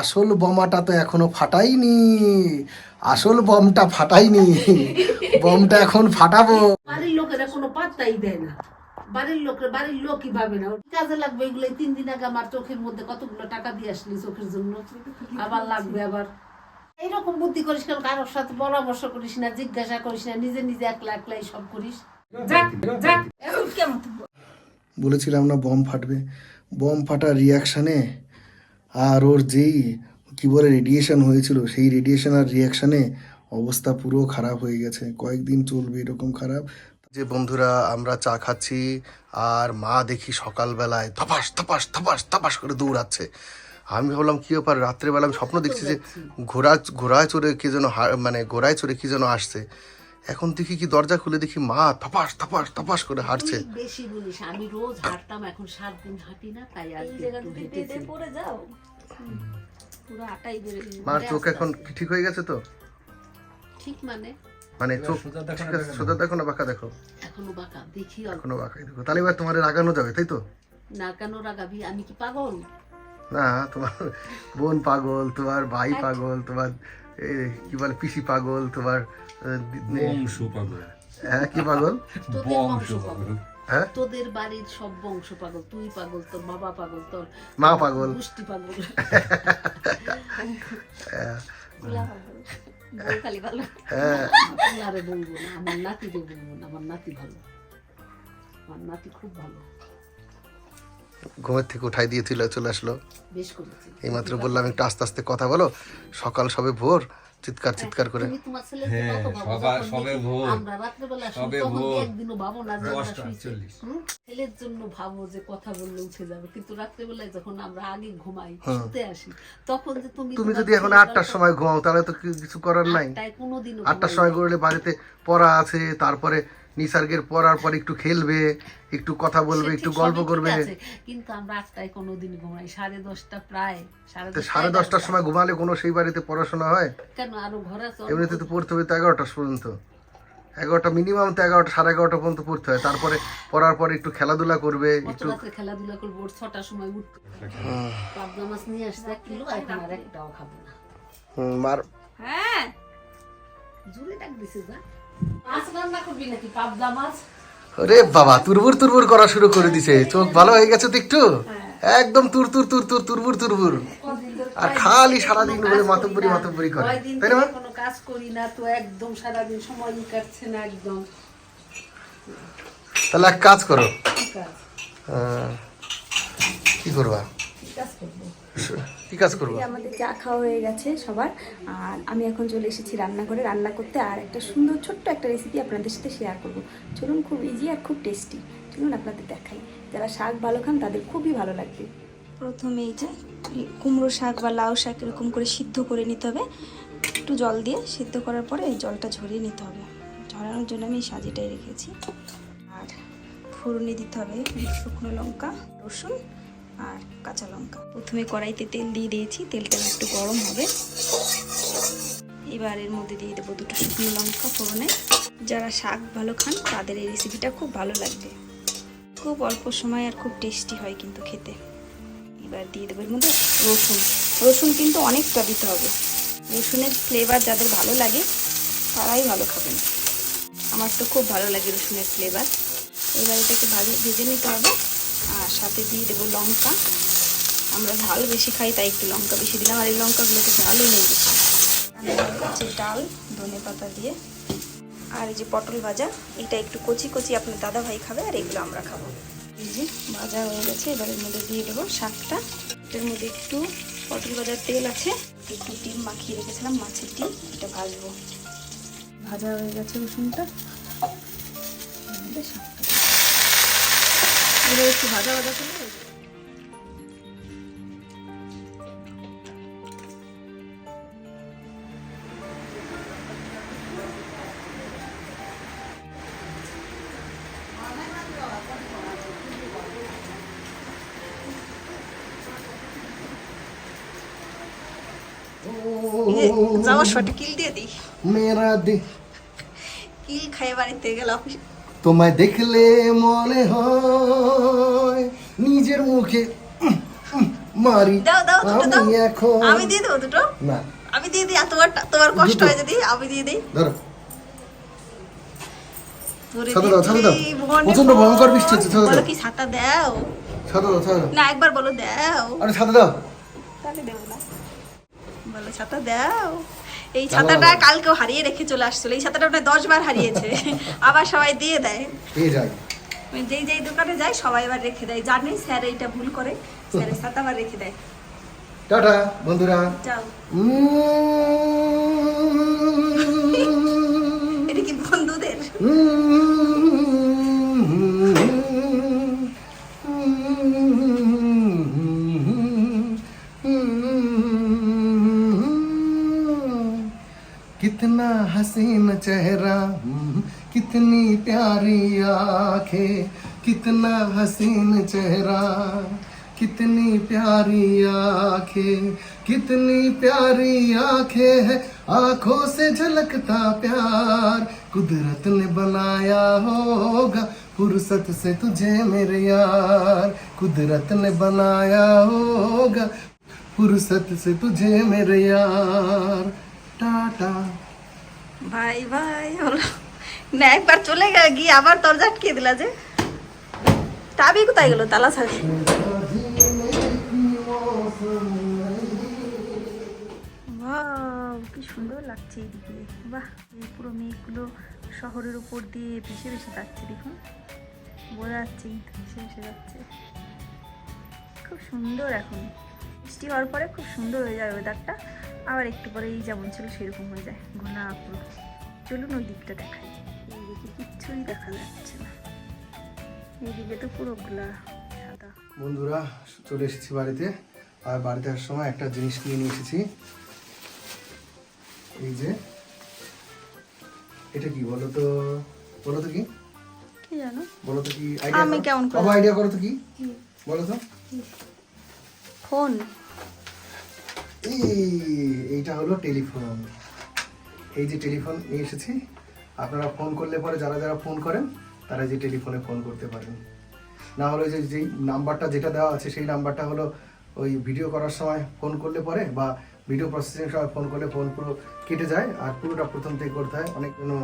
আসল বোমাটা তো এখনও ফাটাইনি। আসল বমটা ফাটাইনি। বমটা এখন ফাটাবো। বাড়ির লোকেরা কোনো পাত্তাই দেয় না। বাড়ির লোকের বাড়ির লোকই ভাবে না। কাজে লাগবে এগুলো তিন দিন আগে আমার চোখের মধ্যে কতগুলো টাকা দিয়ে আসলি চোখের জন্য। আবার লাগবে আবার। এইরকম বুদ্ধি করিস কেন? কারোর সাথে পরামর্শ করিস না জিজ্ঞাসা করিস না নিজে নিজে একলা একলাই সব করিস। যাক যাক কেমন? বলেছিলাম না বম ফাটবে। বম ফাটার রিয়াকশানে আর ওর যেই কী বলে রেডিয়েশন হয়েছিল সেই রেডিয়েশন আর রিয়াকশানে অবস্থা পুরো খারাপ হয়ে গেছে। কয়েকদিন চলবে এরকম খারাপ। যে বন্ধুরা আমরা চা খাচ্ছি আর মা দেখি সকালবেলায় ধপাস ধপাস ধপাস ধপাস করে দৌড়াচ্ছে। আমি ভাবলাম কী ব্যাপার? রাত্রেবেলা আমি স্বপ্ন দেখছি যে ঘোড়া ঘোড়ায় চড়ে কে যেন মানে ঘোড়ায় চড়ে কী যেন আসছে। এখন দেখি কি দরজা খুলে দেখি মা থপাস থপাস থপাস করে হাঁটছে। বেশি বলিস আমি রোজ হাঁটতাম এখন সাত দিন হাঁটি না তাই একটু হেঁটেছি। পড়ে যাও। পুরো আটাই বেড়ে মার চোখ এখন কি ঠিক হয়ে গেছে তো? ঠিক মানে? মানে চোখ ঠিক সোজা দেখো না বাঁকা দেখো। এখনও বাঁকা দেখি এখনও বাঁকাই দেখো। তাহলে এবার তোমার রাগানো যাবে তাই তো? না কেন রাগাবি? আমি কি পাগল? না তোমার বোন পাগল তোমার ভাই পাগল তোমার কি বলে পিসি পাগল তোমার বংশ পাগল হ্যাঁ কি পাগল? বংশ বংশ পাগল হ্যাঁ? তোদের বাড়ির সব বংশ পাগল তুই পাগল তোর বাবা পাগল তোর মা পাগল। পাগল। হ্যাঁ। বলব না আমার নাতিকে বলব না আমার নাতি ভালো। আমার নাতি খুব ভালো। ঘুমের থেকে উঠাই দিয়ে চলে আসলো। বেশ করেছি। এইমাত্র বললাম একটু আস্তে আস্তে কথা বলো। সকাল সবে ভোর চিৎকার চিৎকার করে। তুমি তোমার ছেলে হ্যাঁ? ছেলের জন্য ভাবো যে কথা বললে উঠে যাবে। কিন্তু রাত্রেবেলায় যখন আমরা আগে ঘুমাই শুতে আসি তখন যে তুমি তুমি যদি এখন আটটার সময় ঘুমাও তাহলে তো কিছু করার নাই? আটটার সময়। করলে বাড়িতে পড়া আছে তারপরে নিসার্গের পড়ার পর একটু খেলবে একটু কথা বলবে একটু গল্প করবে। কিন্তু আমরা আটটায় কোনোদিন ঘুমাই সাড়ে দশটা প্রায় সাড়ে দশটার সময় ঘুমালে কোনো সেই বাড়িতে পড়াশোনা হয়? কেন আরও ঘর এমনিতে তো পড়তে হবে তো এগারোটা পর্যন্ত। এগারোটা মিনিমাম তো এগারোটা সাড়ে এগারোটা পর্যন্ত পড়তে হয়। তারপরে পড়ার পরে একটু খেলাধুলা করবে একটু খেলাধুলা করব? ছটার সময় উঠতে পাবদা মাছ নিয়ে আসছে এক কিলো এখন আর একটাও খাব না। মার হ্যাঁ। জুড়ে ডাক দিছে যা। মাছ রান্না করবি নাকি? পাবদা মাছ? রে বাবা তুরবুর তুরবুর করা শুরু করে দিছে। চোখ ভালো হয়ে গেছে তো একটু? একদম তুর তুর তুর তুর তুরবুর তুরবুর। আর খালি সারাদিন বলে মাতব্বরি মাতব্বরি করে। তাই না কোনো কাজ করি না তো একদম সারাদিন সময়ই কাটছে না একদম। তাহলে এক কাজ করো। কি করবা? কাজ করব? কি কাজ করবা? আমাদের চা খাওয়া হয়ে গেছে সবার। আর আমি এখন চলে এসেছি রান্নাঘরে। রান্না করতে আর একটা সুন্দর ছোট্ট একটা রেসিপি আপনাদের সাথে শেয়ার করব। চলুন খুব ইজি আর খুব টেস্টি চলুন আপনাদের দেখাই। যারা শাক ভালো খান তাদের খুবই ভালো লাগবে। প্রথমে এই যে কুমড়ো শাক বা লাউ শাক এরকম করে সিদ্ধ করে নিতে হবে। একটু জল দিয়ে সিদ্ধ করার পরে এই জলটা ঝরিয়ে নিতে হবে। ঝরানোর জন্য আমি এই সাজিটাই রেখেছি। আর ফোড়নে দিতে হবে শুকনো লঙ্কা রসুন আর কাঁচা লঙ্কা। প্রথমে কড়াইতে তেল দিয়ে দিয়েছি, তেলটা একটু গরম হবে। এবার এর মধ্যে দিয়ে দেবো দুটো শুকনো লঙ্কা ফোড়নে। যারা শাক ভালো খান, তাদের এই রেসিপিটা খুব ভালো লাগবে। খুব অল্প সময় আর খুব টেস্টি হয় কিন্তু খেতে। এবার দিয়ে দেবো এর মধ্যে রসুন। রসুন কিন্তু অনেকটা দিতে হবে। রসুনের ফ্লেভার যাদের ভালো লাগে, তারাই ভালো খাবেন। আমার তো খুব ভালো লাগে রসুনের ফ্লেভার এবার এটাকে ভাজে, ভেজে নিতে হবে। আর সাথে দিয়ে দেবো লঙ্কা। আমরা ঝাল বেশি খাই, তাই একটু লঙ্কা বেশি দিলাম। আর এই লঙ্কাগুলোতে ঝালও নেই বেশি। হচ্ছে ডাল, ধনে পাতা দিয়ে। আর এই যে পটল ভাজা, এটা একটু কচি কচি আপনার দাদা ভাই খাবে, আর এগুলো আমরা খাব। এই যে ভাজা হয়ে গেছে, এবার এর মধ্যে দিয়ে দেবো শাকটা। এটার মধ্যে একটু পটল ভাজার তেল আছে। একটু ডিম মাখিয়ে রেখেছিলাম, মাছের ডিম, এটা ভাজবো। ভাজা হয়ে গেছে রসুনটা। শাকটা একটু ভাজা ভাজা করে যাওয়ার সময় কিল দিয়ে দিই। মেরা দে। কিল খাইয়ে বাড়িতে গেলে অফিস। তোমায় দেখলে মনে হয় নিজের মুখে মারি। দাও দাও দুটো দাও। আমি এখন আমি দিয়ে দেবো দুটো? না। আমি দিয়ে দিই তোমার তোমার কষ্ট হয় যদি আমি দিয়ে দিই। ধরো। ছাতা দাও, ছাতা দাও। পড়। ভয়ঙ্কর বৃষ্টি হচ্ছে, ছাতা দাও। কি ছাতা দাও? ছাতা দাও ছাতা দাও। না একবার বলো দাও। আরে ছাতা দাও। তাহলে দেবো না। বলো ছাতা দাও। এই ছাতাটা। কালকেও হারিয়ে রেখে চলে আসছিল। এই ছাতাটা ওটা দশ বার হারিয়েছে। আবার সবাই দিয়ে দেয়। পেয়ে যেই যেই দোকানে যায় সবাই আবার রেখে দেয়। জানে স্যার এইটা ভুল করে স্যারের ছাতা আবার রেখে দেয়। টাটা বন্ধুরা। যাও। आँखें, कितना हसीन चेहरा, कितनी प्यारी आँखें, कितनी प्यारी आँखें है। आँखों से झलकता प्यार कुदरत ने बनाया होगा, फुर्सत से तुझे मेरे यार, कुदरत ने बनाया होगा, फुर्सत से तुझे मेरे यार। टाटा। Bye bye. না, একবার চলে গে- গিয়ে আবার দরজা আটকে দিলা যে। চাবি কোথায় গেল? তালা ছাড়ি। কি সুন্দর লাগছে এইদিকে বাহ, এই পুরো মেঘগুলো শহরের উপর দিয়ে ভেসে ভেসে যাচ্ছে, দেখুন। বোঝা যাচ্ছে কিন্তু ভেসে ভেসে যাচ্ছে। খুব সুন্দর এখন। বৃষ্টি হওয়ার পরে খুব সুন্দর হয়ে যায় ওয়েদারটা আবার একটু পরে এই যেমন ছিল, সেরকম হয়ে যায়। ঘোনা পুরো। চলুন ওই দিকটা দেখাই। এইদিকে কিচ্ছুই দেখা যাচ্ছে না। এইদিকে তো পুরো ঘোলা সাদা। বন্ধুরা চলে এসেছি বাড়িতে। আর বাড়িতে আসার সময় একটা জিনিস কিনে নিয়ে এসেছি। এই যে এটা কি বলো তো বলো তো কি? কি জানো? বলো তো কি আমি কেমন করে- আইডিয়া করো তো কি? বলো তো। ফোন। এই এইটা হলো টেলিফোন। এই যে টেলিফোন নিয়ে এসেছি। আপনারা ফোন করলে পরে যারা যারা ফোন করেন তারা যে টেলিফোনে ফোন করতে পারেন। না হলে যে যেই নাম্বারটা যেটা দেওয়া আছে সেই নাম্বারটা হলো ওই ভিডিও করার সময় ফোন করলে পরে বা ভিডিও প্রসেসিং সময় ফোন করলে ফোন পুরো কেটে যায় আর পুরোটা প্রথম থেকে করতে হয়। অনেক কোনো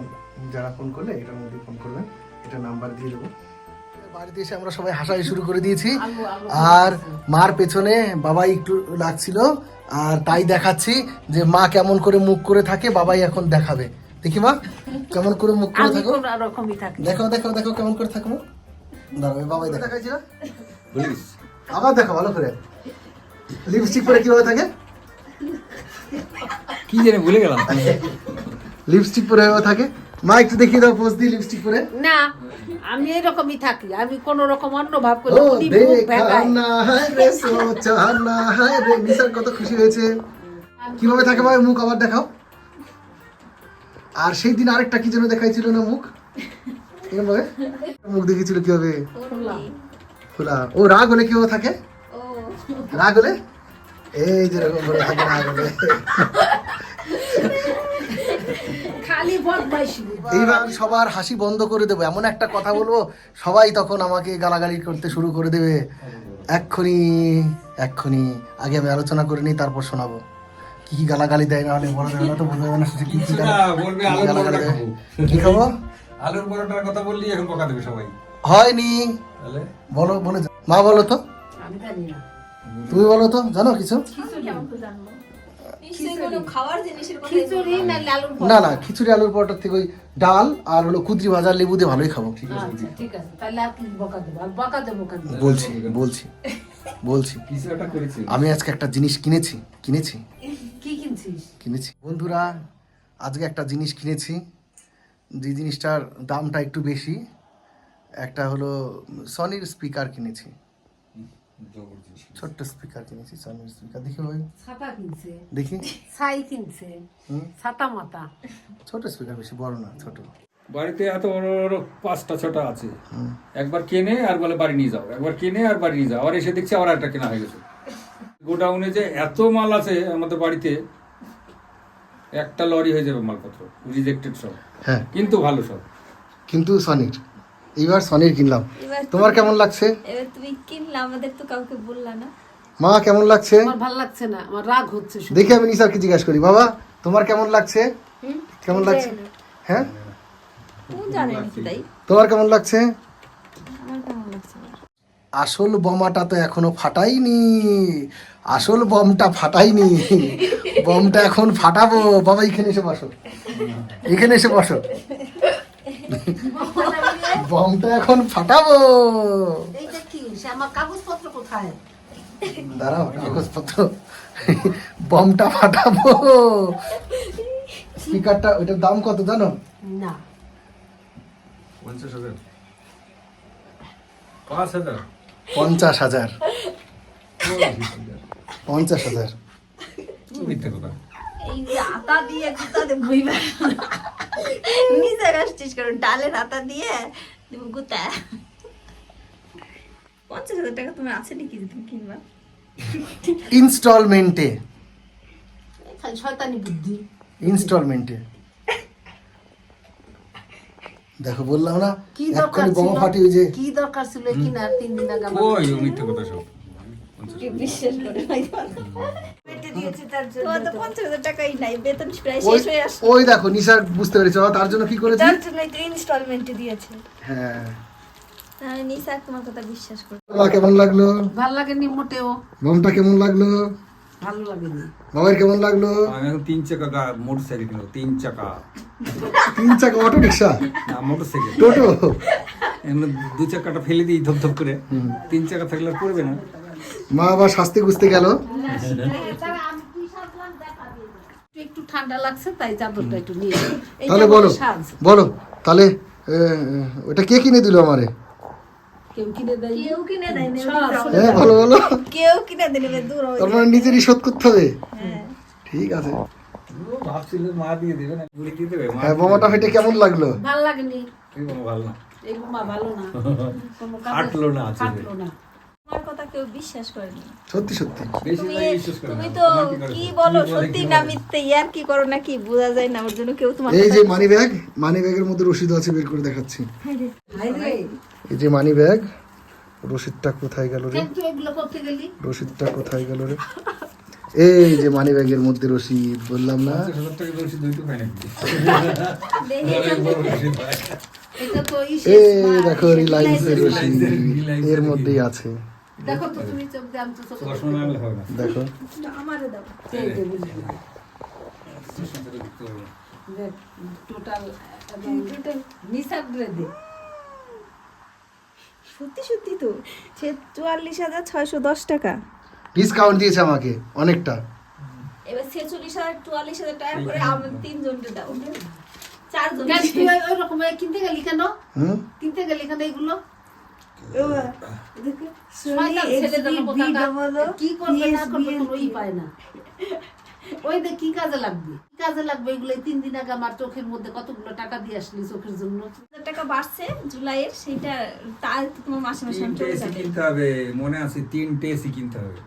যারা ফোন করলে এটার মধ্যে ফোন করবেন। এটা নাম্বার দিয়ে দেবো। বাড়িতে এসে আমরা সবাই হাসাই শুরু করে দিয়েছি। আর মার পেছনে বাবাই একটু লাগছিল। আর তাই দেখাচ্ছি যে মা কেমন করে মুখ করে থাকে বাবাই এখন দেখাবে। দেখি মা কেমন করে মুখ করে থাকো। দেখো দেখো দেখো কেমন করে থাকো এই বাবাই দেখাইছি না? বলিস আবার দেখো ভালো করে। লিপস্টিক পরে কীভাবে থাকে? কি জানি ভুলে গেলাম। লিপস্টিক পরে থাকে? মা একটু দেখিয়ে দাও পোজ দিয়ে লিপস্টিক পরে। না আমি এরকমই থাকি। আমি কোন রকম অন্য ভাব করি ও। না হায় রে সোচা না হায় রে নিসার কত খুশি হয়েছে। কীভাবে থাকে ভাই মুখ আবার দেখাও। আর সেই দিন আরেকটা কি যেন দেখাইছিল না মুখ? এরকম ভাবে মুখ দেখিয়েছিল কীভাবে? খোলা। ও রাগ হলে কীভাবে থাকে? রাগ হলে? এই যে এরকম করে থাকে রাগ হলে। এইবার সবার হাসি বন্ধ করে দেবো। এমন একটা কথা বলব সবাই তখন আমাকে গালাগালি করতে শুরু করে দেবে। এক্ষুনি এক্ষুনি। আগে আমি আলোচনা করে নিই তারপর শোনাবো। কি কি গালাগালি দেয় না হলে বলা যাবে না তো বোঝা যাবে না কি কি বলবে আলুর গালাগালি পরোটা দেয়। কি খাব? আলুর পরোটার কথা বললি এখন বকা দেবে সবাই। হয়নি। তাহলে? বলো বলে মা বলো তো। আমি জানি না। তুমি বলো তো জানো কিছু? না। না খিচুড়ি আলুর পরোটার থেকে ওই ডাল আর হলো কুদরি ভাজা লেবু দিয়ে ভালোই খাব। আচ্ছা ঠিক আছে। বলছি বলছি। বলছি। কিছু একটা করেছি আমি আজকে একটা জিনিস কিনেছি কিনেছি। কিনেছি। বন্ধুরা আজকে একটা জিনিস কিনেছি। যে জিনিসটার দামটা একটু বেশি একটা হলো সনির স্পিকার কিনেছি। ছোট্ট স্পিকার কিনেছি সনির স্পিকার দেখি ভাই। ছাতা কিনছে। দেখি। ছাই কিনছে। ছাতা মাতা। ছোট স্পিকার বেশি বড় না ছোট। বাড়িতে এত বড় বড় পাঁচটা ছটা আছে। একবার কেনে আর বলে বাড়ি নিয়ে যাও। একবার কেনে আর বাড়ি নিয়ে যাও। আর এসে দেখছি আবার একটা কেনা হয়ে গেছে। গোডাউনে যে এত মাল আছে আমাদের বাড়িতে একটা লরি হয়ে যাবে মালপত্র রিজেক্টেড সব। হ্যাঁ। কিন্তু ভালো সব। কিন্তু সনির এইবার সনির কিনলাম। তোমার কেমন লাগছে? এবার তুমি কিনলা আমাদের তো কাউকে বললা না। মা কেমন লাগছে? আমার ভালো লাগছে না আমার রাগ হচ্ছে। দেখি আমি নিসারকে জিজ্ঞাসা করি? বাবা তোমার কেমন লাগছে? কেমন লাগছে? হ্যাঁ? তোমার কেমন লাগছে? আমার কেমন লাগছে? আসল বোমাটা তো এখনও ফাটাইনি। আসল বমটা ফাটাইনি। বমটা এখন ফাটাবো। বাবা এখানে এসে বসো। এখানে এসে বসো। বমটা এখন ফাটাবো। এইটা কি? আমার কাগজপত্র কোথায়? দাঁড়াও কাগজপত্র। বমটা ফাটাবো। স্পিকারটা ওইটার দাম কত জানো? না। পঞ্চাশ হাজার। পাঁচ হাজার। পঞ্চাশ হাজার। পঞ্চাশ হাজার। মিথ্যে কথা। এই যে আতা দিয়ে গুতাতে বইবা নিজে আসছিস কারণ ডালের আতা দিয়ে তুমি গুতা পঞ্চাশ হাজার টাকা তুমি আছে নাকি যে তুমি কিনবা? ইনস্টলমেন্টে। খালি শয়তানি বুদ্ধি। ইনস্টলমেন্টে। দেখো বললাম না কি দরকার এক্ষুনি বোমা ছিল? ফাটিয়ে যে কি দরকার ছিল কিনার তিন দিন আগে ও মিথ্যে কথা সব। বিশ্বাস করে ওই হয়ে দেখো নিশার বুঝতে পেরেছ তার জন্য কি করেছি? তার জন্যই তো ইনস্টলমেন্টে দিয়েছে। হ্যাঁ। তাহলে নিশা তোমার কথা বিশ্বাস করে। কেমন লাগল? ভালো লাগেনি মোটেও। বোমটা কেমন লাগল? ভালো লাগেনি। বাবার কেমন লাগল? আমি এখন তিন চাকা মোটর সাইকেল কিনবো তিন চাকা। তিন চাকা অটো রিক্সা না মোটর সাইকেল টোটো? এমনি দু চাকাটা ফেলে দিই ধপ ধপ করে। তিন চাকা থাকলে আর পড়বে না। মা আবার শাস্তি খুঁজতে গেল। একটু একটু ঠান্ডা লাগছে তাই চাদরটা একটু নিয়ে তাহলে বলো বলো তাহলে ওটা কে কিনে দিল আমারে? কেউ কিনে দেয় কেউ কিনে দেয় হ্যাঁ বলো বলো কেউ কিনে দেবে দূর তার মানে নিজেরই শোধ করতে হবে? হ্যাঁ। ঠিক আছে। ও মা দিয়ে দেবে না গুলি দিয়ে দেবে হ্যাঁ বোমাটা ফেটে কেমন লাগল? ভালো লাগেনি। এই বোমা ভালো না। এই বোমা ভালো না। কোনো না আছে না। তোমার কথা কেউ বিশ্বাস করেনি। সত্যি সত্যি। তুমি ভাই বিশ্বাস করে তুমি না। তো কি বলো সত্যি কি না মিথ্যে ইয়ার কি করো না কি বোঝা যায় না ওর জন্য কেউ তোমার এই যে মানি ব্যাগ মানি ব্যাগের মধ্যে রসিদ আছে বের করে দেখাচ্ছি। হাই রে। এই যে মানি ব্যাগ রসিদটা কোথায় গেল রে রসিদটা কোথায় গেল রে এই যে মানি ব্যাগের মধ্যে রসিদ বললাম না এই দেখো রিলায়েন্সের রসিদ এর মধ্যেই আছে দেখো টোটাল নিসার দে সত্যি সত্যি তো। সে চুয়াল্লিশ হাজার ছয়শো দশ টাকা। ডিসকাউন্ট দিয়েছে আমাকে অনেকটা। এবার ছেচল্লিশ হাজার চুয়াল্লিশ হাজার টাকা করে আমাদের তিনজনকে দাও। চারজন। কেন তুই ওই- ওই রকম কিনতে গেলি কেন? কিনতে গেলি কেন এগুলো? কি করবে না করবে PSB কোনো ই পায় না। ওই দেখ কি কাজে লাগবে? কি কাজে লাগবে এগুলো? তিন দিন আগে আমার চোখের মধ্যে কতগুলো টাকা দিয়ে আসলি চোখের জন্য? হাজার টাকা বাড়ছে জুলাইয়ের সেটা তার তো তোমার মাসে মাসে চলে যাবে। কিনতে হবে মনে আছে তিনটে এসি কিনতে হবে।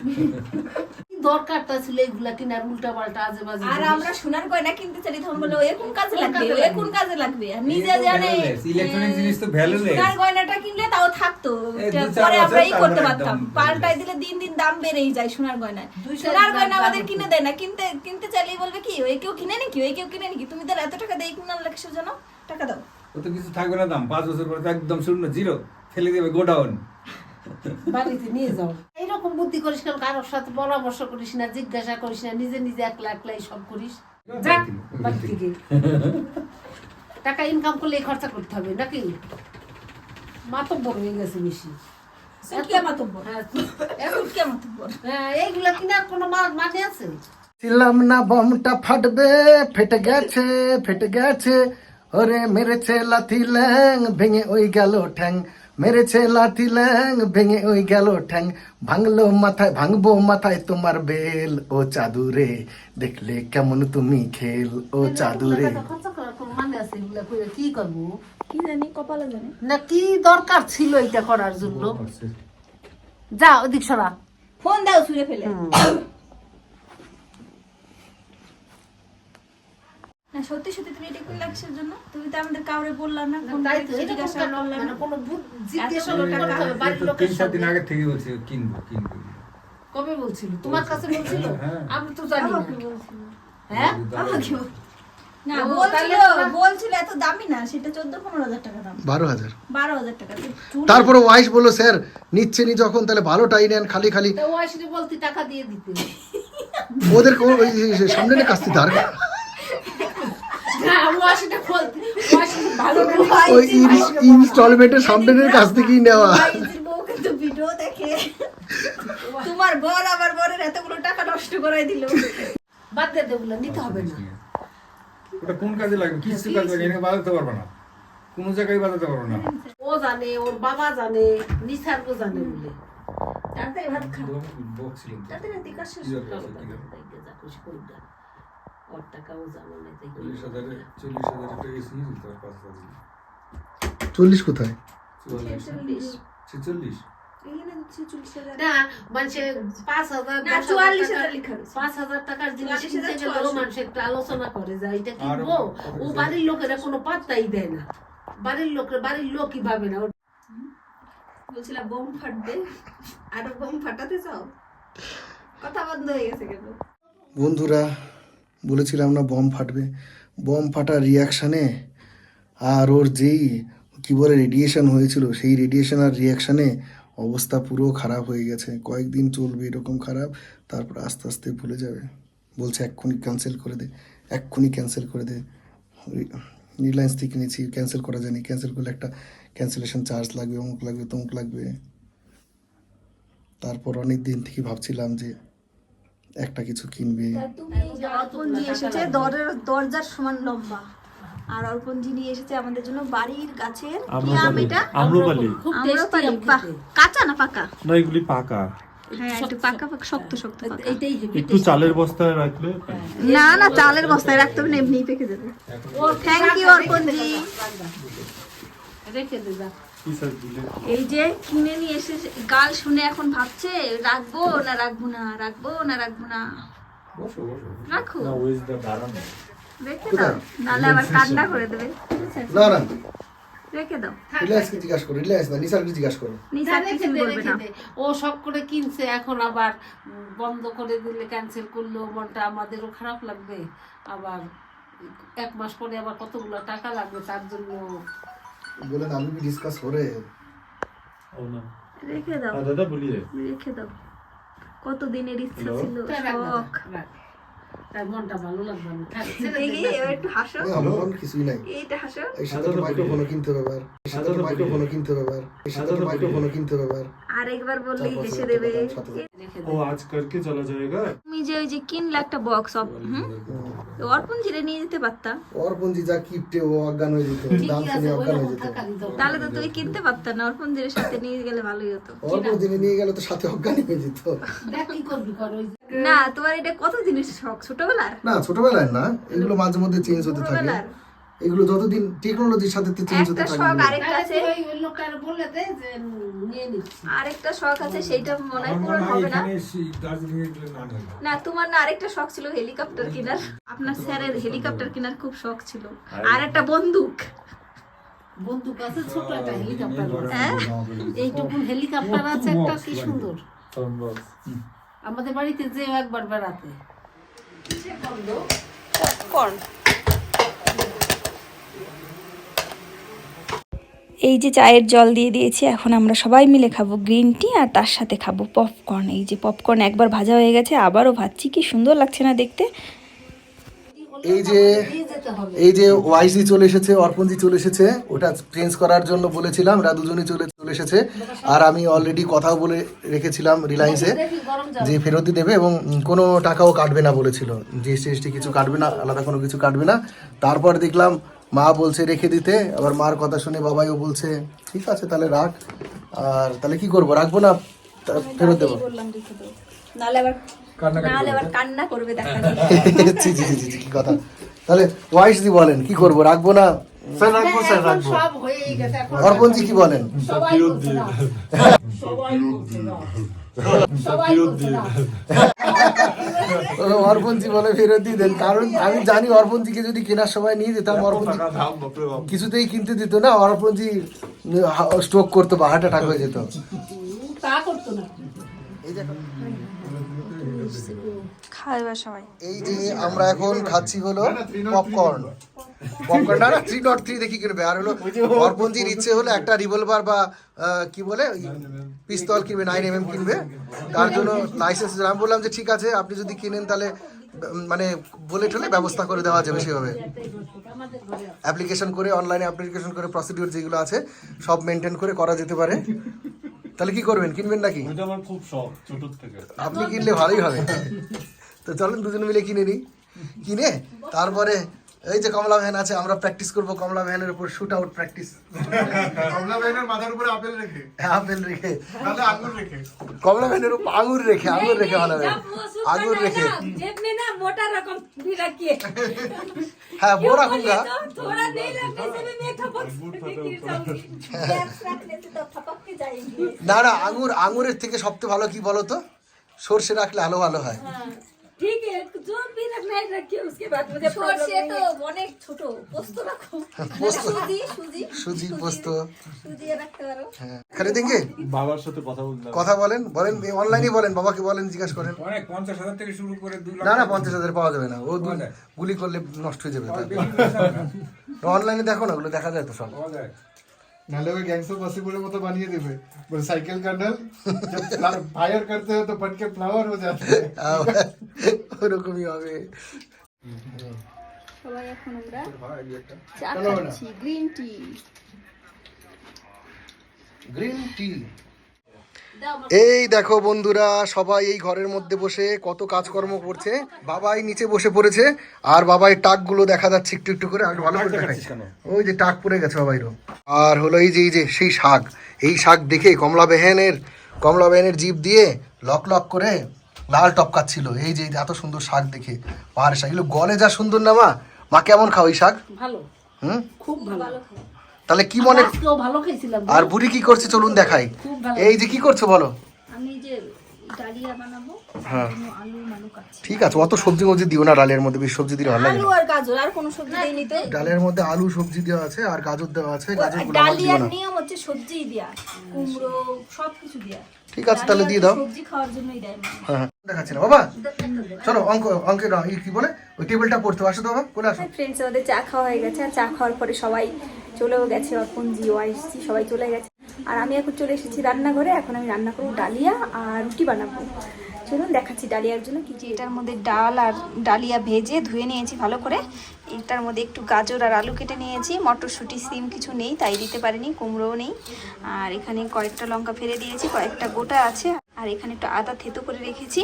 দরকারটা ছিল কিনার উল্টা পাল্টা আজে বাজে আর আমরা সোনার গয়না কিনতে চাই তখন বলে ওই কোন কাজে লাগবে? ওই কোন কাজে লাগবে? নিজে জানে ইলেকট্রনিক জিনিস তো ভ্যালুলেস সোনার গয়নাটা কিনলে তাও থাকতো। পরে আমরা করতে পারতাম। পাল্টাই দিলে দিন দিন দাম বেড়েই যায় সোনার গয়নায়। সোনার গয়না আমাদের কিনে দেয় না। কিনতে কিনতে চাইলেই বলবে কি ওই কেউ কিনে নাকি? ওই কেউ কিনে নাকি? তুমি তো এত টাকা দেয় কিনার কিসের জন্য? টাকা দাও। ও তো কিছু থাকবে না দাম। পাঁচ বছর পরে একদম শূন্য জিরো। ফেলে দেবে গোডাউন। বাড়িতে নিয়ে যাও। এইরকম বুদ্ধি করিস কেন? কারোর সাথে পরামর্শ করিস না জিজ্ঞাসা করিস না নিজে নিজে একলা একলাই সব করিস। যা বাড়ি থেকে। টাকা ইনকাম করলে খরচা করতে হবে নাকি? মাতব্বর হয়ে গেছে বেশি। মাতব্বর। হ্যাঁ হ্যাঁ এইগুলা কোনো মানে আছে? ছিলাম না বমটা ফাটবে ফেটে গেছে ফেটে গেছে। ওরে মেরেছে লাথি ল্যাং ভেঙে ওই গেল ঠ্যাং। মেরেছে লাথি ল্যাং ভেঙে ওই গেল ঠ্যাং। ভাঙলো মাথায় ভাঙবো মাথায় তোমার বেল। ও চাদুরে দেখলে কেমন তুমি খেল। ও চাদুরে। কি করব? কি জানি কপালে জানে। না কি দরকার ছিল এটা করার জন্য? যা ওদিক সরা। ফোন দাও ছুঁড়ে ফেলে। না সত্যি সত্যি তুমি এটা করলে কিসের জন্য। তুমি তো আমাদের কাউরে বললাম না কোন তাই তো এটা মানে না। কোনো ভূত জিজ্ঞেস এত টাকা। করতে হবে বাড়ির লোকের তিন চার দিন আগে থেকে বলছি কিনবো কিনবো। কবে বলছিল? তোমার কাছে বলছিল? হ্যাঁ। আমি তো জানি না। হ্যাঁ? আমাকে না বলছিল বলছিল এত দামি না সেটা চোদ্দ পনেরো হাজার টাকা দাম। বারো হাজার। টাকা। তো তারপরে ওয়াইস বলল স্যার নিচ্ছে নি যখন তাহলে ভালোটাই নেন খালি খালি। তা ও আসলে বলতি টাকা দিয়ে দিতে। ওদের সামনে নিয়ে কাস্তি ধার হ্যাঁ ও আসলে বলতি ও আসলে ভালো না ওই ইনস্টলমেন্টের সামনে নিয়ে কাছ থেকেই নেওয়া। ভিডিও দেখে। তোমার বর আবার বরের এতগুলো টাকা নষ্ট করাই দিল। বাদ দে দে ওগুলো নিতে হবে না। ওটা কোন কাজে লাগবে? কিছু কাজে লাগে এখানে বাজাতে পারবে না। কোনো জায়গায় বাজাতে পারবে না। ও জানে ওর বাবা জানে নিসার্গ জানে বলে। তাড়াতাড়ি ভাত খা। তো। তাড়াতাড়ি কাজ শেষ কি কর। দরকার আছে, কি দরকার? যা খুশি করে টাকাও জানো না তাই চল্লিশ হাজারে চল্লিশ হাজার একটা এসি নিয়ে পাঁচ হাজার চল্লিশ কোথায়? ছেচল্লিশ। আলোচনা করে এটা কিনবো ও বাড়ির লোকেরা কোনো পাত্তাই দেয় না। বাড়ির লোকের বাড়ির লোকই ভাবে না। ও বলছিলাম বোম ফাটবে। আরও বোম ফাটাতে চাও? কথা বন্ধ হয়ে গেছে কেন? বন্ধুরা বলেছিলাম না, বম ফাটবে। বম ফাটার রিয়াকশানে আর ওর যেই, কি বলে রেডিয়েশন হয়েছিল, সেই রেডিয়েশন আর রিয়াকশানে অবস্থা পুরো খারাপ হয়ে গেছে। কয়েকদিন চলবে এরকম খারাপ, তারপর আস্তে আস্তে ভুলে যাবে। বলছে, এক্ষুনি ক্যান্সেল করে দে, এক্ষুনি ক্যান্সেল করে দে। রিলায়েন্স থেকে নিয়েছি ক্যান্সেল করা যায়নি। ক্যান্সেল করলে একটা ক্যান্সেলেশন চার্জ লাগবে, অমুক লাগবে, তমুক লাগবে। তারপর অনেক দিন থেকে ভাবছিলাম যে একটা কিছু কিনবে। অর্পণজি এসেছে দরজার সমান লম্বা। আর অর্পণজি নিয়ে এসেছে আমাদের জন্য বাড়ির গাছের কি আম এটা। আম্রপালি। খুব আম্রপালি টেস্টি কাঁচা না পাকা? না এগুলি পাকা। হ্যাঁ একটু পাকা পাকা শক্ত শক্ত পাকা। এইটাই হেভি একটু চালের বস্তায় রাখলে না না চালের বস্তায় রাখতে হবে না এমনি পেকে যাবে। থ্যাংক ইউ অর্পণজি। রেখে দে যা। কি স্যার দিলে এই যে কিনে নিয়ে এসেছে গাল শুনে এখন ভাবছে রাখব না রাখব না রাখব না রাখব না? রাখো। রেখে দাও নাহলে আবার কান্না করে দেবে। না না রেখে দাও। রিলায়েন্সকে জিজ্ঞাসা করো রিলায়েন্স না নিসারকে জিজ্ঞাসা করো? নিশা রেখে কিছু দে, বলবে রেখে না। দে। ও শখ করে কিনছে এখন আবার বন্ধ করে দিলে ক্যান্সেল করল মনটা আমাদেরও খারাপ লাগবে। আবার এক মাস পরে আবার কতগুলো টাকা লাগবে তার জন্য বলেন আমি কি ডিসকাস করে? ও না। রেখে দাও। হ্যাঁ দাদা বলিয়ে। রেখে দাও। কত দিনের ইচ্ছা Hello? ছিল? শখ। রাখ। তার মনটা ভালো লাগবে না। থাক, ছেড়ে দে, দেখি এবার একটু হাসো। আমার কিছুই নাই। এইটা হাসো। এর সাথে তো মাইক্রোফোনও কিনতে হবে এবার এর সাথে তো মাইক্রোফোনও কিনতে হবে এবার এর সাথে তো মাইক্রোফোনও কিনতে হবে এবার আর একবার বললেই হেসে দেবে। টাকা, সাত ও আজ করকে চলা যায়গা তুমি যে ওই যে কিনলে একটা বক্স হুম? অর্পণ জিরে নিয়ে যেতে পারতা। অর্পণজি যা কিপটে ও অজ্ঞান হয়ে যেত। দাম শুনে অজ্ঞান হয়ে যেত। তাহলে তো তুই কিনতে পারতা না অর্পণ জিরের সাথে নিয়ে গেলে ভালোই হতো। অর্পণজি নিয়ে গেলে তো সাথে অজ্ঞান হয়ে যেত। না তোমার এটা কত দিনের শখ? ছোটবেলার? না ছোটবেলায় না এগুলো মাঝে মধ্যে চেঞ্জ হতে থাকে। ছোটবেলার? এগুলো যতদিন টেকনোলজির সাথে চেঞ্জ হতে একটা শখ আরেকটা আছে। ওই- ওই লোকটার বলে দে যে নিয়ে নিচ্ছি। আরেকটা শখ আছে সেইটা মনে হয় পূরণ হবে না। না না তোমার না আরেকটা শখ ছিল হেলিকপ্টার কেনার। আপনার স্যারের হেলিকপ্টার কেনার খুব শখ ছিল। আর। একটা বন্দুক। বন্দুক আছে ছোট একটা হেলিকপ্টার হ্যাঁ? এইটুকু হেলিকপ্টার আছে একটা কি সুন্দর। আমাদের বাড়িতে যে একবার বেড়াতে। এই যে চায়ের জল দিয়ে দিয়েছি, এখন আমরা সবাই মিলে খাব গ্রিন টি আর তার সাথে খাব পপকর্ন এই যে পপকর্ন একবার ভাজা হয়ে গেছে, আবারও ভাজছি, কি সুন্দর লাগছে না দেখতে? এই যে এই যে ওয়াইসি চলে এসেছে অর্পণজি চলে এসেছে, ওটা চেঞ্জ করার জন্য বলেছিলাম, এরা দুজনই চলে চলে এসেছে। আর আমি অলরেডি কথাও বলে রেখেছিলাম রিলায়েন্সে যে ফেরত দেবে এবং কোনো টাকাও কাটবে না বলেছিল। জিএসটি এসটি কিছু কাটবে না, আলাদা কোনো কিছু কাটবে না। তারপর দেখলাম মা বলছে রেখে দিতে আবার মার কথা শুনে বাবাইও বলছে ঠিক আছে তাহলে রাখ। আর তাহলে কি করব? রাখব না? ফেরত দেবো। বললাম রেখে দাও নাহলে আবার নাহলে আবার কান্না করবে দেখা জি জি জি জি কি কথা? তাহলে ওয়াইস দি বলেন কি করব? রাখব না? গেছে অর্পণজি কি বলেন? অর্পণজি বলে ফেরত দিয়ে দেন। কারণ আমি জানি অর্পণজিকে যদি কেনার সময় নিয়ে যেতাম অর্পণজি কিছুতেই কিনতে দিত না। অর্পণজি স্ট্রোক করতো বা হাটা অ্যাটাক হয়ে যেত। তা করতো না। এই যে আমরা এখন খাচ্ছি হলো পপকর্ন পপকর্ন না থ্রি নট থ্রি দেখি কিনবে আর হলো অর্পণজির ইচ্ছে হলো একটা রিভলভার বা কি বলে পিস্তল কিনবে নাইন এম এম কিনবে। তার জন্য লাইসেন্স আমি বললাম যে ঠিক আছে আপনি যদি কিনেন তাহলে মানে বলে ঠলে ব্যবস্থা করে দেওয়া যাবে সেভাবে। অ্যাপ্লিকেশন করে অনলাইনে অ্যাপ্লিকেশন করে প্রসিডিউর যেগুলো আছে সব মেনটেন করে করা যেতে পারে। তাহলে কি করবেন? কিনবেন নাকি? এটা আমার খুব শখ ছোট থেকে। আপনি কিনলে ভালোই হবে। তো চলেন দুজন মিলে কিনে নিই। কিনে তারপরে এই যে কমলা ভ্যান আছে আমরা প্র্যাকটিস করব কমলা ভ্যানের উপর শুট আউট প্র্যাকটিস কমলা ভাইনের মাথার উপরে আপেল রেখে আপেল রেখে তাহলে আঙুর রেখে কমলা ভ্যানের উপর আঙুর রেখে আঙুর রেখে ভালো হবে আঙুর রেখে जेब में ना मोटा रकम भी रखिए হ্যাঁ বড় রাখুঙ্গা तो थोड़ा नहीं रखने से भी मैं ठपक से गिर जाऊंगी कैप्स रखने से तो ठपक के जाएंगे না না আঙুর আঙুরের থেকে সবচেয়ে ভালো কি বলো তো সর্ষে রাখলে আলো ভালো হয় ठीक है जो भी रखना है रखिए उसके बाद मुझे সরষে তো অনেক ছোট পোস্ত রাখো পোস্ত সুজি সুজি সুজি পোস্ত সুজি রাখতে পারো হ্যাঁ খালি দেখে বাবার সাথে কথা বললাম কথা বলেন বলেন অনলাইনে বলেন বাবাকে বলেন জিজ্ঞাসা করেন অনেক পঞ্চাশ হাজার থেকে শুরু করে দুই লাখ না না পঞ্চাশ হাজার পাওয়া যাবে না ও দু- পাওয়া যায়। গুলি করলে নষ্ট হয়ে যাবে বেশি পয়সা না। অনলাইনে দেখো না ওগুলো দেখা যায় তো সব পাওয়া যায়। নাহলে ওই গ্যাংস্টার পসিবলের মতো বানিয়ে দেবে বলে সাইকেল কান্ডাল ফায়ার করতে হয় তো পটকে ফ্লাওয়ার হয়ে যাবে ওরকমই হবে সবাই এখন আমরা চা খাচ্ছি গ্রিন টি গ্রিন টি এই দেখো বন্ধুরা সবাই এই ঘরের মধ্যে বসে কত কাজকর্ম করছে। বাবাই নিচে বসে পড়েছে আর বাবাই টাকগুলো দেখা যাচ্ছে একটু একটু করে। আর ভালো করে দেখাই। ওই যে টাক পড়ে গেছে বাবাইরও। আর হলো এই যে এই যে সেই শাক। এই শাক দেখে কমলা বেহেনের কমলা বেহেনের জিপ দিয়ে লক লক করে লাল টপকাচ্ছিল এই যে এই যে এত সুন্দর শাক দেখে। পাহাড়ের শাক। এগুলো গলে যা সুন্দর না মা? মা কেমন খাও এই শাক? ভালো। হুম? খুব ভালো। তাহলে কি মনে আজকেও ভালো খেয়েছিলাম আর বুড়ি কি করছে? চলুন দেখাই। খুব ভালো। এই যে কি করছ বলো? আমি যে ডালিয়া বানাবো হ্যাঁ। আলু কাটছি। ঠিক আছে অত সবজি মবজি দিও না ডালের মধ্যে বেশি সবজি দিলে ভালো লাগে আলু আর গাজর আর কোনো সবজি দেয়নি তো? ডালের মধ্যে আলু সবজি দেওয়া আছে আর গাজর দেওয়া আছে গাজরগুলো ডালিয়ার নিয়ম হচ্ছে সবজি দেয়া কুমড়ো সবকিছু দেয়া। ঠিক আছে তাহলে দিয়ে দাও। সবজি খাওয়ার জন্যই দেয় হ্যাঁ হ্যাঁ। দেখাচ্ছি না বাবা। চলো অঙ্ক অঙ্কের কি বলে? ওই টেবিলটা পড়তে আসো তো বাবা কোলে আসো। ফ্রেন্ডস আমাদের চা খাওয়া হয়ে গেছে আর চা খাওয়ার পরে সবাই চলেও গেছে, অর্পণ জি ওয়াইসি সবাই চলে গেছে। আর আমি এখন চলে এসেছি রান্নাঘরে, এখন আমি রান্না করব ডালিয়া আর রুটি বানাবো। চলুন দেখাচ্ছি ডালিয়ার জন্য কি যে এটার মধ্যে ডাল আর ডালিয়া ভেজে ধুয়ে নিয়েছি ভালো করে। এটার মধ্যে একটু গাজর আর আলু কেটে নিয়েছি, মটরশুঁটি, সিম কিছু নেই, তাই দিতে পারিনি, কুমড়োও নেই। আর এখানে কয়েকটা লঙ্কা ফেলে দিয়েছি, কয়েকটা গোটা আছে। আর এখানে একটু আদা থেতো করে রেখেছি,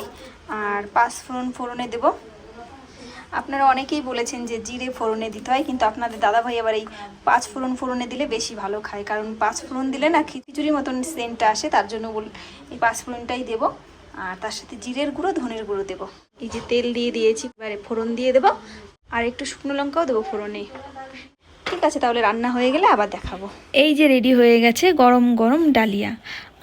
আর পাঁচ ফোড়ন ফোড়নে দেবো। আপনারা অনেকেই বলেছেন যে জিরে ফোড়নে দিতে হয়, কিন্তু আপনাদের দাদাভাই আবার এই পাঁচ ফোড়ন ফোড়নে দিলে বেশি ভালো খায়। কারণ পাঁচ ফোড়ন দিলে না খিচুড়ির মতন সেন্টটা আসে, তার জন্য বল এই পাঁচ ফোড়নটাই দেবো। আর তার সাথে জিরের গুঁড়ো, ধনের গুঁড়ো দেবো। এই যে তেল দিয়ে দিয়েছি, এবারে ফোড়ন দিয়ে দেবো। আর একটু শুকনো লঙ্কাও দেবো ফোড়নে। ঠিক আছে, তাহলে রান্না হয়ে গেলে আবার দেখাবো। এই যে রেডি হয়ে গেছে গরম গরম ডালিয়া।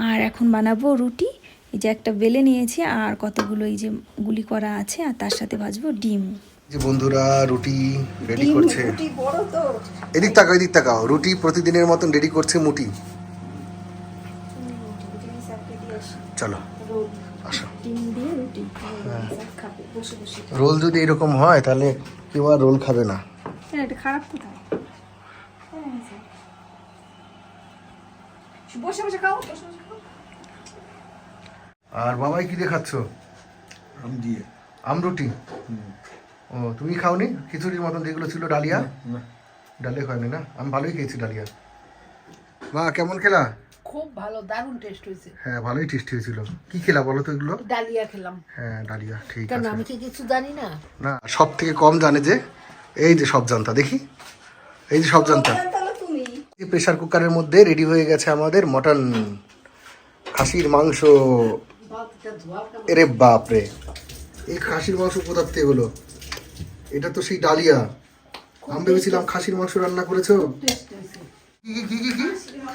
আর এখন বানাবো রুটি। এই যে একটা বেলে নিয়েছি, আর কতগুলো এই যে গুলি করা আছে, আর তার সাথে ভাজবো ডিম। যে বন্ধুরা রুটি রেডি করছে। রুটি বড় তো। এদিক তাকাও এদিক তাকাও। রুটি প্রতিদিনের মতন রেডি করছে মুটি। চলো আসো। ডিম দিয়ে রুটি খাবে বসে বসে রোল যদি এরকম হয় তাহলে কেউ আর রোল খাবে না। খারাপ কোথায়? বসে বসে খাও বসে বসে খাও। আর বাবাই কি দেখাচ্ছ? আম দিয়ে। আমরুটি ও তুমি খাওনি? খিচুড়ির মতন যেগুলো ছিল ডালিয়া? ডালিয়া ডালে হয়নি না? আমি ভালোই খেয়েছি ডালিয়া। মা কেমন খেলা? খুব ভালো দারুণ টেস্ট হয়েছে। হ্যাঁ ভালোই টেস্টি হয়েছিল। কি খেলা বলো তো এগুলো? ডালিয়া খেলাম। হ্যাঁ ডালিয়া ঠিক আছে। আমি কি কিছু জানি না? না সব থেকে কম জানে যে এই যে সব জানতা দেখি। এই যে সব জানতা। তাহলে তুমি এই প্রেশার কুকারের মধ্যে রেডি হয়ে গেছে আমাদের মটন খাসির মাংস। এরে বাপরে। এই খাসির মাংস কোথার থেকে হলো এটা তো সেই ডালিয়া। আমি ভেবেছিলাম খাসির মাংস রান্না করেছ। কি কি কি কি কি?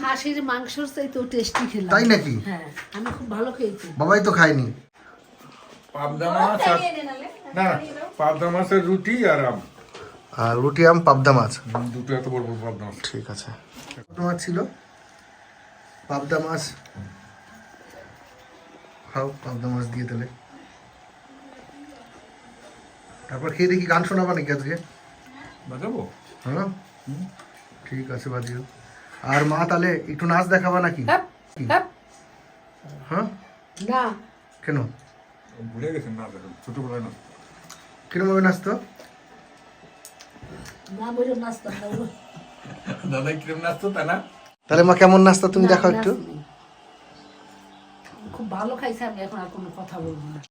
খাসির মাংসর চাইতে টেস্টি খেলাম। তাই নাকি? হ্যাঁ আমি খুব ভালো খেয়েছি। বাবাই তো খায়নি। পাবদা মাছ আর না পাবদা মাছের রুটি আর আম। আর রুটি আম পাবদা মাছ। দুটো এত বড় বড় পাবদা মাছ। ঠিক আছে। কত মাছ ছিল। পাবদা মাছ। খাও পাবদা মাছ দিয়ে দিলে তারপর খেয়ে দেখি গান শোনাবা নাকি আজকে? বাজাবো। হ্যাঁ? ঠিক আছে বাজিও। আর মা তাহলে একটু নাচ দেখাবা নাকি? হ্যাঁ? না। কেন? ভুলে গেছেন না ছোটবেলায় না কিরম ভাবে নাচতো? না না দাদা কিরম নাচতো তা না? তাহলে মা কেমন নাচতো তুমি দেখো একটু। খুব ভালো খাইছে আমি এখন আর কোনো কথা বলব না।